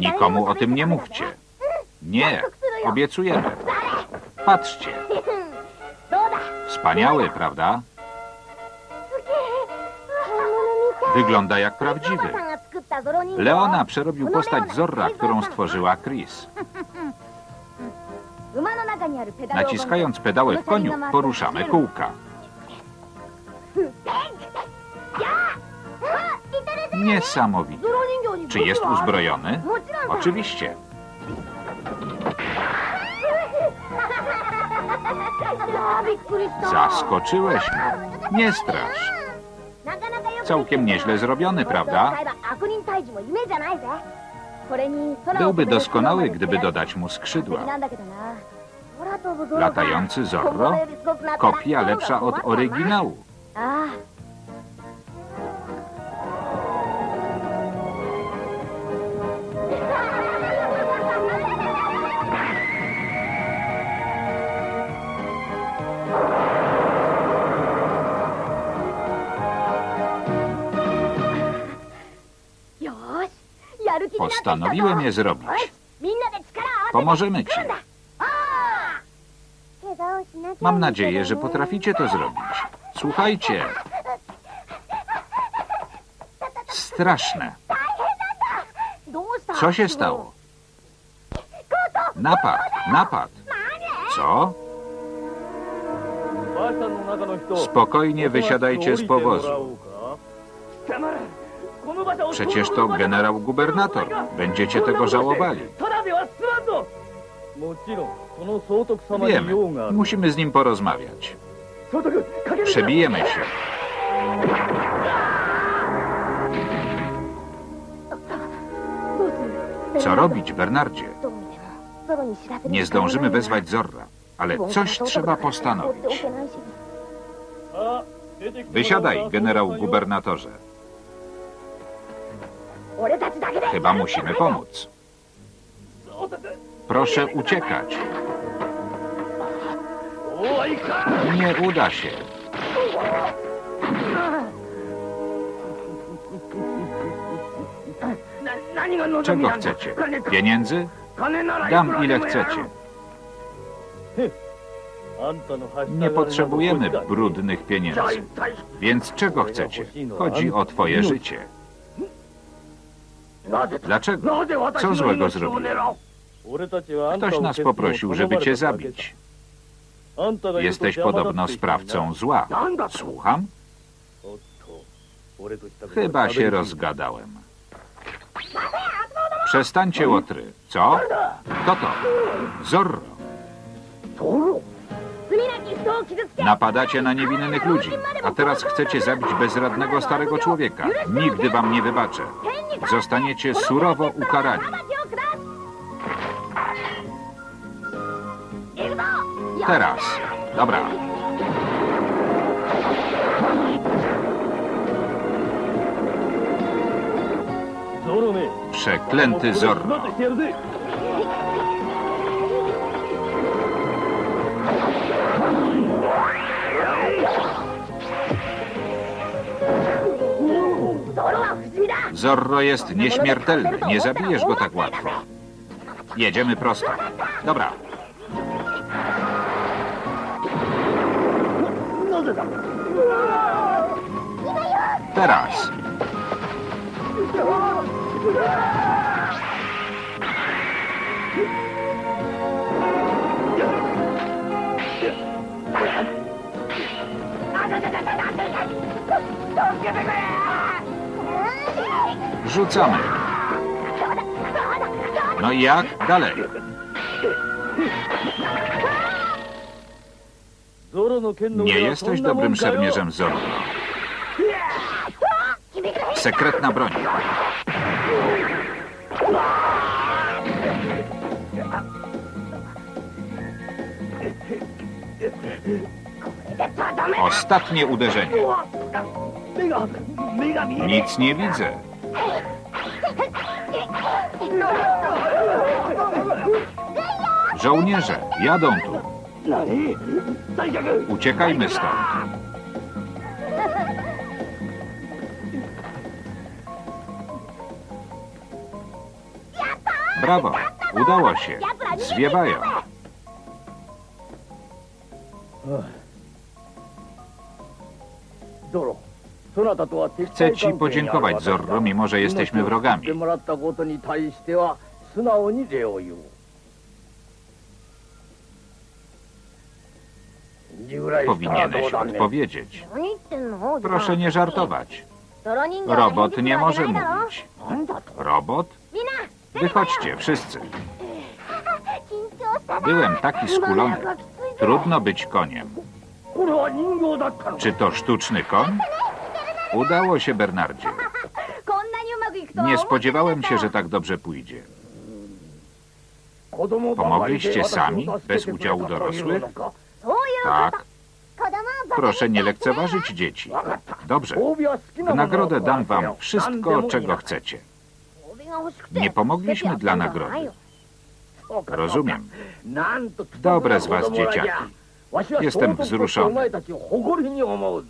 Nikomu o tym nie mówcie. Nie, obiecujemy. Patrzcie. Wspaniały, prawda? Wygląda jak prawdziwy. Leona przerobił postać Zorra, którą stworzyła Chris. Naciskając pedały w koniu, poruszamy kółka. Niesamowite. Czy jest uzbrojony? Oczywiście. Zaskoczyłeś mnie. Nie strasz. Całkiem nieźle zrobiony, prawda? Byłby doskonały, gdyby dodać mu skrzydła. Latający Zorro? Kopia lepsza od oryginału. Postanowiłem je zrobić. Pomożemy ci. Mam nadzieję, że potraficie to zrobić. Słuchajcie. Straszne. Co się stało? Napad, napad. Co? Spokojnie wysiadajcie z powozu. Przecież to generał gubernator. Będziecie tego żałowali. Wiemy. Musimy z nim porozmawiać. Przebijemy się. Co robić, Bernardzie? Nie zdążymy wezwać Zorra, ale coś trzeba postanowić. Wysiadaj, generał gubernatorze. Chyba musimy pomóc. Proszę uciekać. Nie uda się. Czego chcecie? Pieniędzy? Dam ile chcecie. Nie potrzebujemy brudnych pieniędzy. Więc czego chcecie? Chodzi o twoje życie. Dlaczego? Co złego zrobiłem? Ktoś nas poprosił, żeby cię zabić. Jesteś podobno sprawcą zła. Słucham? Chyba się rozgadałem. Przestańcie łotry. Co? Kto to? Zorro. Napadacie na niewinnych ludzi, a teraz chcecie zabić bezradnego starego człowieka. Nigdy wam nie wybaczę. Zostaniecie surowo ukarani. Teraz. Dobra. Przeklęty Zorro. Zorro jest nieśmiertelny. Nie zabijesz go tak łatwo. Jedziemy prosto. Dobra. Teraz. Rzucamy. No i jak? Dalej. Nie jesteś dobrym szermierzem Zorro. Sekretna broń. Ostatnie uderzenie. Nic nie widzę. Żołnierze, jadą tu. Uciekajmy stąd. Brawo, udało się. Zwiewają. Chcę ci podziękować, Zorro, mimo że jesteśmy wrogami. Powinieneś odpowiedzieć. Proszę nie żartować. Robot nie może mówić. Robot? Wychodźcie, wszyscy. Byłem taki skulony. Trudno być koniem. Czy to sztuczny koń? Udało się, Bernardzie. Nie spodziewałem się, że tak dobrze pójdzie. Pomogliście sami, bez udziału dorosłych? Tak. Proszę nie lekceważyć dzieci. Dobrze. W nagrodę dam wam wszystko, czego chcecie. Nie pomogliśmy dla nagrody. Rozumiem. Dobre z was dzieciaki. Jestem wzruszony.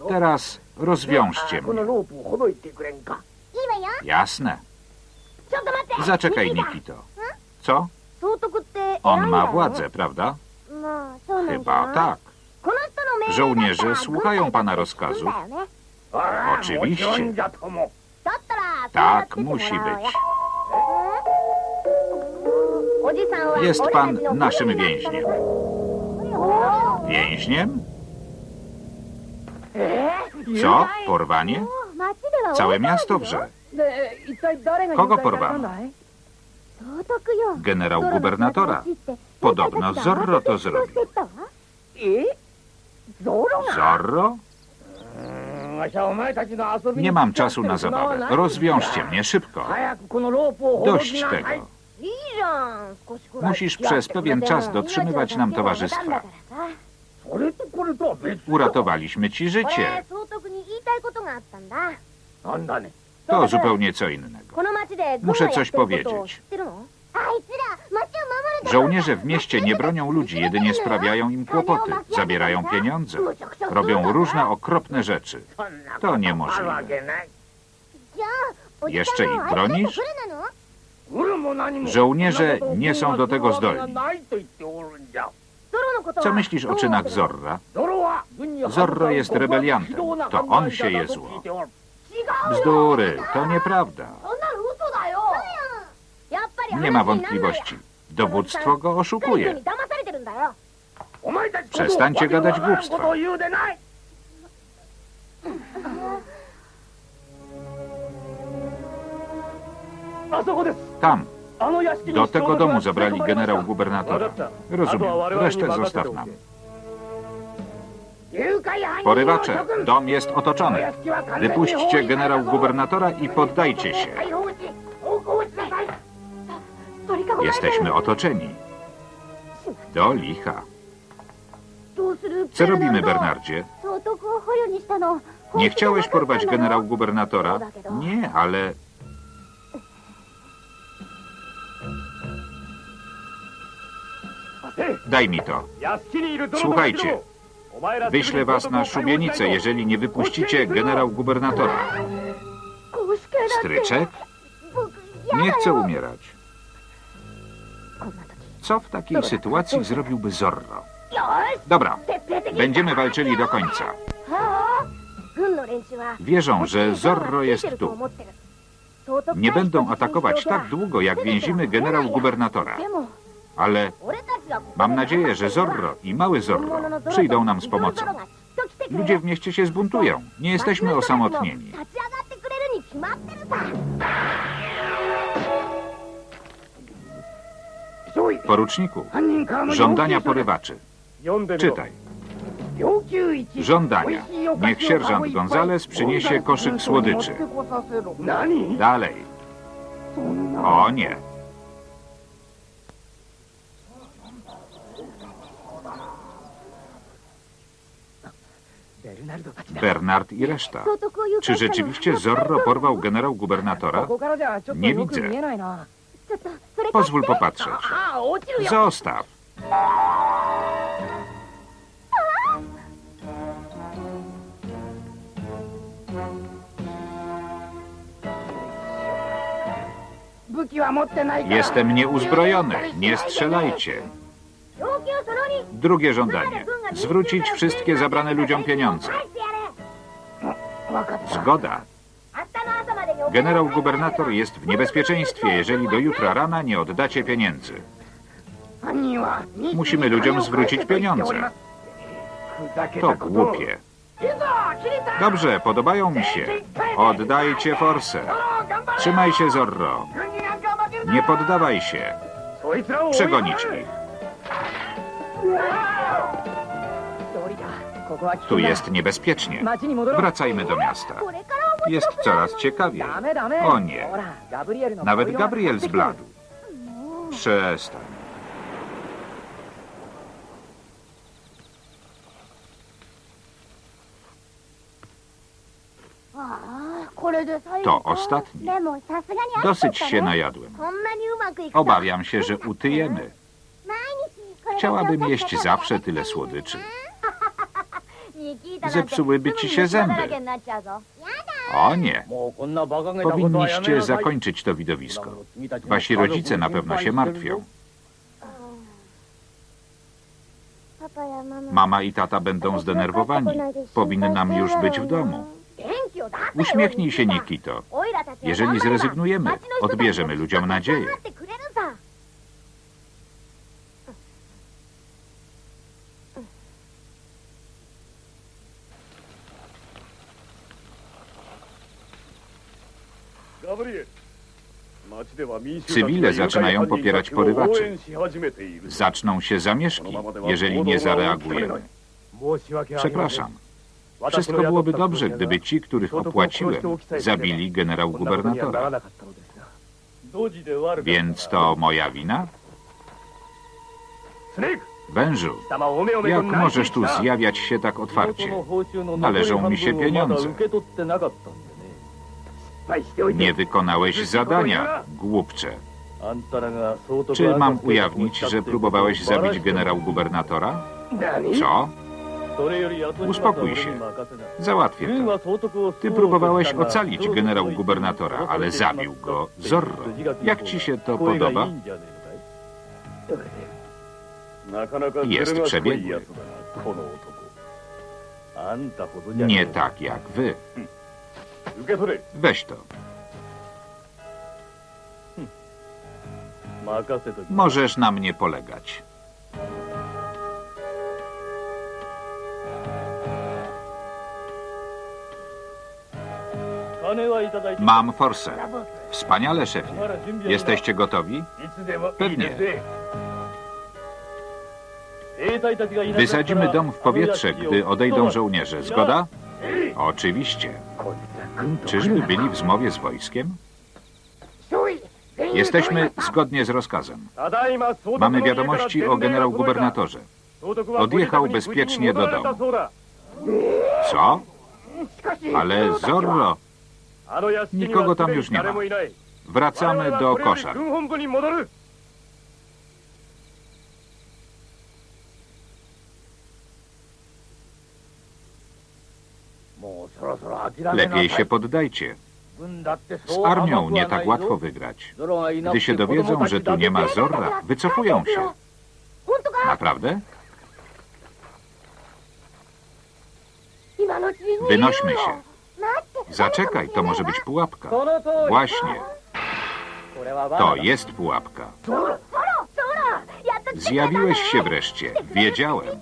Teraz rozwiążcie mnie. Jasne. Zaczekaj, Nikito. Co? On ma władzę, prawda? Chyba tak. Żołnierze słuchają pana rozkazów. Oczywiście. Tak musi być. Jest pan naszym więźniem. Więźniem? Co? Porwanie? Całe miasto wrze. Kogo porwano? Generał gubernatora. Podobno Zorro to zrobił. Zorro? Nie mam czasu na zabawę. Rozwiążcie mnie szybko. Dość tego. Musisz przez pewien czas dotrzymywać nam towarzystwa. Uratowaliśmy ci 俺 życie. 総督に言いたいことがあったんだ To zupełnie co innego. この町で軍 Muszę がやって coś ることを powiedzieć. 知ってるのあいつら町を守るため Żołnierze w mieście nie bronią ludzi, jedynie sprawiają im kłopoty. Zabierają pieniądze. Robią różne okropne rzeczy. To niemożliwe. じゃあおじさ Jeszcze ん ich の愛する bronisz? 船なの Żołnierze nie są do tego zdolni. Co myślisz o czynach Zorra? Zorro jest rebeliantem. To on sieje zło. Bzdury, to nieprawda. Nie ma wątpliwości. Dowództwo go oszukuje. Przestańcie gadać głupstwa. Tam. Do tego domu zabrali generał gubernatora. Rozumiem. Resztę zostaw nam. Porywacze, dom jest otoczony. Wypuśćcie generał gubernatora i poddajcie się. Jesteśmy otoczeni. Do licha. Co robimy, Bernardzie? Nie chciałeś porwać generał gubernatora? Nie, ale Daj mi to. Słuchajcie, wyślę was na szubienicę, jeżeli nie wypuścicie generał-gubernatora. Stryczek? Nie chcę umierać. Co w takiej sytuacji zrobiłby Zorro? Dobra, będziemy walczyli do końca. Wierzą, że Zorro jest tu. Nie będą atakować tak długo, jak więzimy generał-gubernatora. Ale mam nadzieję, że Zorro i mały Zorro przyjdą nam z pomocą. Ludzie w mieście się zbuntują. Nie jesteśmy osamotnieni. Poruczniku, żądania porywaczy. Czytaj. Żądania. Niech sierżant Gonzales przyniesie koszyk słodyczy. Dalej. O nie. Bernard i reszta. Czy rzeczywiście Zorro porwał generał gubernatora? Nie widzę. Pozwól popatrzeć. Zostaw. Jestem nieuzbrojony. Nie strzelajcie. Drugie żądanie. Zwrócić wszystkie zabrane ludziom pieniądze. Zgoda. Generał gubernator jest w niebezpieczeństwie, jeżeli do jutra rana nie oddacie pieniędzy. Musimy ludziom zwrócić pieniądze. To głupie. Dobrze, podobają mi się. Oddajcie forsę. Trzymaj się, Zorro. Nie poddawaj się. Przegonić ich. Tu jest niebezpiecznie. Wracajmy do miasta. Jest coraz ciekawiej. O nie. Nawet Gabriel zbladł. Przestań. To ostatni. Dosyć się najadłem. Obawiam się, że utyjemy. Chciałabym jeść zawsze tyle słodyczy. Zepsułyby ci się zęby. O nie. Powinniście zakończyć to widowisko. Wasi rodzice na pewno się martwią. Mama i tata będą zdenerwowani. Powinnam już być w domu. Uśmiechnij się, Nikito. Jeżeli zrezygnujemy, odbierzemy ludziom nadzieję. Cywile zaczynają popierać porywaczy. Zaczną się zamieszki, jeżeli nie zareagujemy. Przepraszam. Wszystko byłoby dobrze, gdyby ci, których opłaciłem, zabili generał gubernatora. Więc to moja wina? Wężu, jak możesz tu zjawiać się tak otwarcie? Należą mi się pieniądze. Nie wykonałeś zadania, głupcze. Czy mam ujawnić, że próbowałeś zabić generał gubernatora? Co? Uspokój się. Załatwię to. Ty próbowałeś ocalić generał gubernatora, ale zabił go Zorro. Jak ci się to podoba? Jest przebiegły. Nie tak jak wy. Weź to. Możesz na mnie polegać. Mam forsę. Wspaniale, szefie. Jesteście gotowi? Pewnie. Wysadzimy dom w powietrze, gdy odejdą żołnierze. Zgoda? Oczywiście. Czyżby byli w zmowie z wojskiem? Jesteśmy zgodnie z rozkazem. Mamy wiadomości o generał gubernatorze. Odjechał bezpiecznie do domu. Co? Ale Zorro, Nikogo tam już nie ma. wracamy do koszar. Lepiej się poddajcie. Z armią nie tak łatwo wygrać. Gdy się dowiedzą, że tu nie ma Zorra, wycofują się. Naprawdę? Wynośmy się. Zaczekaj, to może być pułapka. Właśnie. To jest pułapka. Zjawiłeś się wreszcie. Wiedziałem.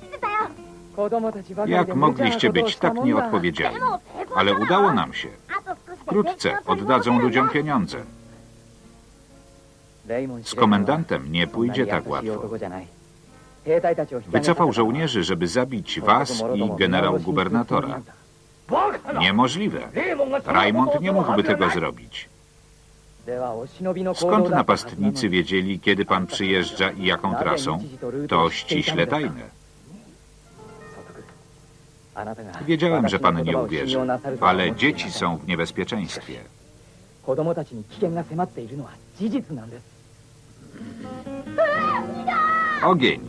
Jak mogliście być tak nieodpowiedzialni? Ale udało nam się. Wkrótce oddadzą ludziom pieniądze. Z komendantem nie pójdzie tak łatwo. Wycofał żołnierzy, żeby zabić was i generał-gubernatora. Niemożliwe. Raymond nie mógłby tego zrobić. Skąd napastnicy wiedzieli, kiedy pan przyjeżdża i jaką trasą? To ściśle tajne. Wiedziałem, że pan nie uwierzy, ale dzieci są w niebezpieczeństwie. Ogień!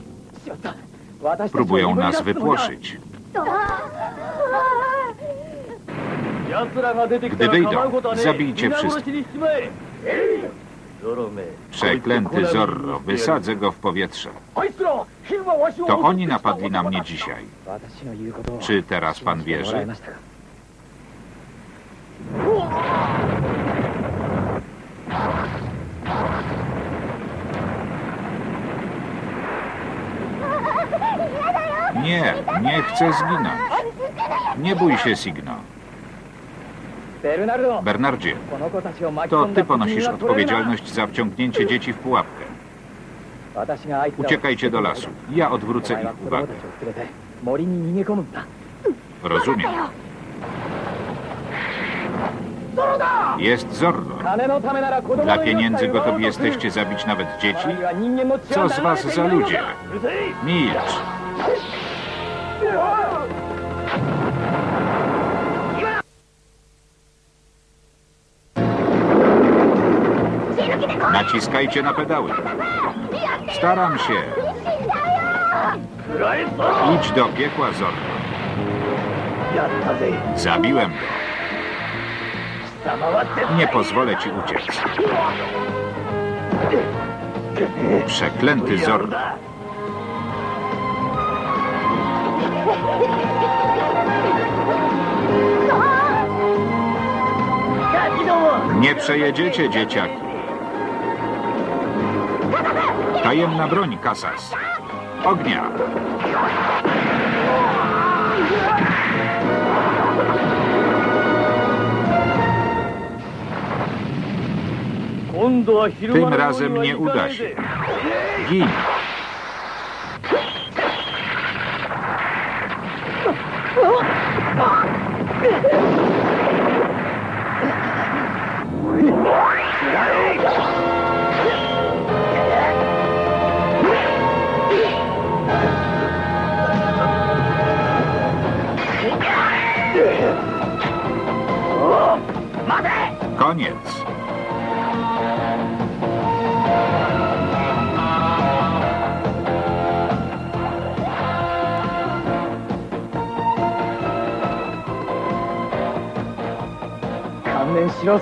Próbują nas wypłoszyć. Gdy wyjdą, zabijcie wszystkich. Przeklęty Zorro, wysadzę go w powietrze. To oni napadli na mnie dzisiaj. Czy teraz pan wierzy? Nie, nie chcę zginąć. Nie bój się, Signo. Bernardzie, to ty ponosisz odpowiedzialność za wciągnięcie dzieci w pułapkę. Uciekajcie do lasu. Ja odwrócę ich uwagę. Rozumiem. Jest Zorro. Dla pieniędzy gotowi jesteście zabić nawet dzieci? Co z was za ludzie? Milcz. Naciskajcie na pedały. Staram się. Idź do piekła, Zorro. Zabiłem go. Nie pozwolę ci uciec. Przeklęty Zorro. Nie przejedziecie, dzieciaki. Tajemna broń, Casas. Ognia. Tym razem nie uda się. Gin.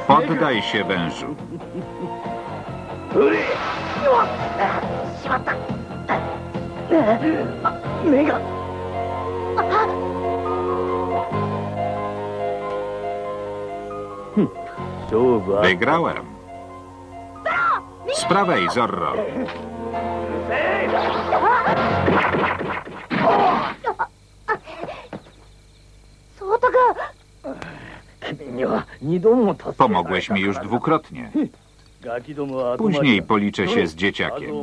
Poddaj się, wężu. Wygrałem. Z prawej, Zorro. Sotaga! Pomogłeś mi już dwukrotnie. Później policzę się z dzieciakiem.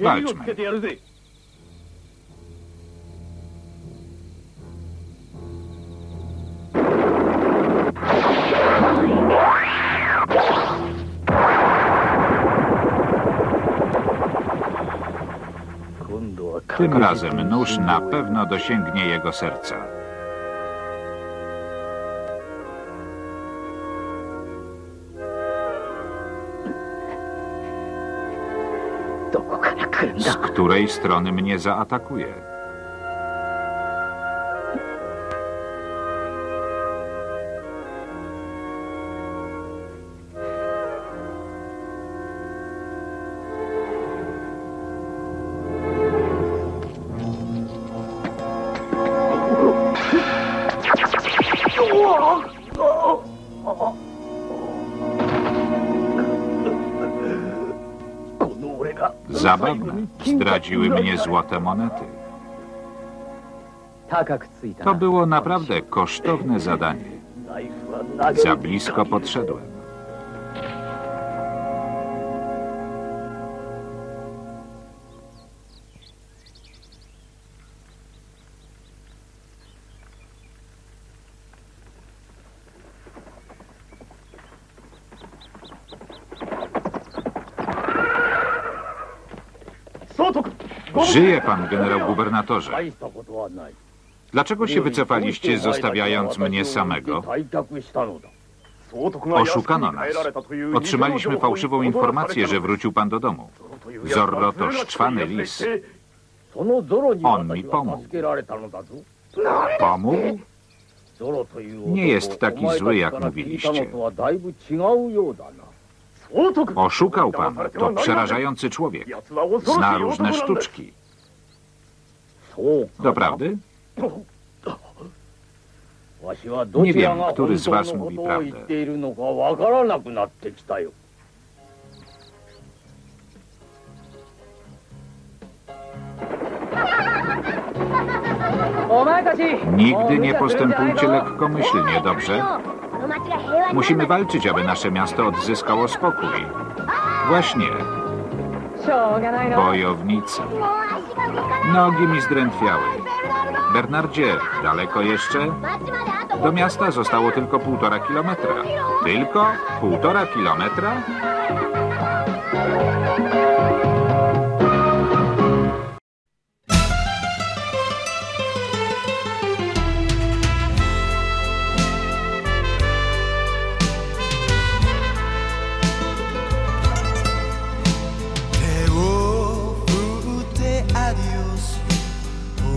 Walczmy. Tym razem nóż na pewno dosięgnie jego serca. której strony mnie zaatakuje. Oh. Zabawne. Zdradziły mnie złote monety. Tak to było naprawdę kosztowne zadanie. Za blisko podszedłem. Żyje pan, generał gubernatorze. Dlaczego się wycofaliście, zostawiając mnie samego? Oszukano nas. Otrzymaliśmy fałszywą informację, że wrócił pan do domu. Zorro to szczwany lis. On mi pomógł. Pomógł? Nie jest taki zły, jak mówiliście. Oszukał pan. To przerażający człowiek. Zna różne sztuczki. Doprawdy? Nie wiem, który z was mówi prawdę. Nigdy nie postępujcie lekkomyślnie, dobrze? Musimy walczyć, aby nasze miasto odzyskało spokój. Właśnie. Bojownica. Nogi mi zdrętwiały. Bernardzie, daleko jeszcze? Do miasta zostało tylko półtora kilometra. Tylko półtora kilometra?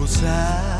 在。